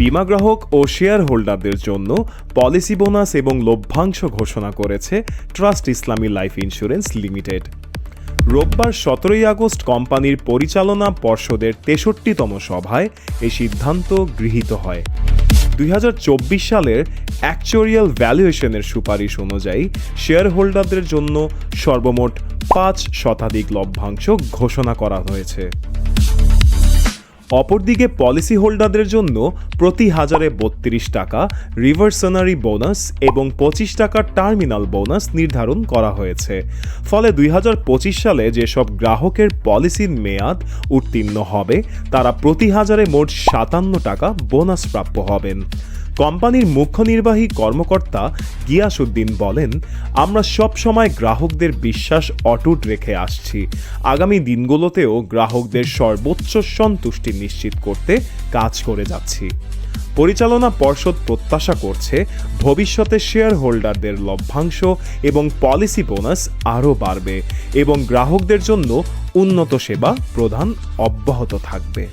বিমা গ্রাহক ও শেয়ার হোল্ডারদের জন্য পলিসি বোনাস এবং লভ্যাংশ ঘোষণা করেছে ট্রাস্ট ইসলামী লাইফ ইন্স্যুরেন্স লিমিটেড। রোববার সতেরোই আগস্ট কোম্পানির পরিচালনা পর্ষদের তেষট্টিতম সভায় এই সিদ্ধান্ত গৃহীত হয়। দুই হাজার চব্বিশ সালের অ্যাকচুরিয়াল ভ্যালুয়েশনের সুপারিশ অনুযায়ী শেয়ার হোল্ডারদের জন্য সর্বমোট পাঁচ শতাধিক লভ্যাংশ ঘোষণা করা হয়েছে। অপরদিকে পলিসি হোল্ডারদের জন্য প্রতি হাজারে বত্রিশ টাকা রিভার্সনারি বোনাস এবং পঁচিশ টাকার টার্মিনাল বোনাস নির্ধারণ করা হয়েছে। ফলে দুই হাজার পঁচিশ সালে যেসব গ্রাহকের পলিসির মেয়াদ উত্তীর্ণ হবে, তারা প্রতি হাজারে মোট সাতান্ন টাকা বোনাস প্রাপ্য হবেন। কোম্পানির মুখ্য নির্বাহী কর্মকর্তা গিয়াসুদ্দিন বলেন, আমরা সব সময় গ্রাহকদের বিশ্বাস অটুট রেখে আসছি। আগামী দিনগুলোতেও গ্রাহকদের সর্বোচ্চ সন্তুষ্টি নিশ্চিত করতে কাজ করে যাচ্ছি। পরিচালনা পর্ষদ প্রত্যাশা করছে ভবিষ্যতে শেয়ার হোল্ডারদের লভ্যাংশ এবং পলিসি বোনাস আরও বাড়বে এবং গ্রাহকদের জন্য উন্নত সেবা প্রদান অব্যাহত থাকবে।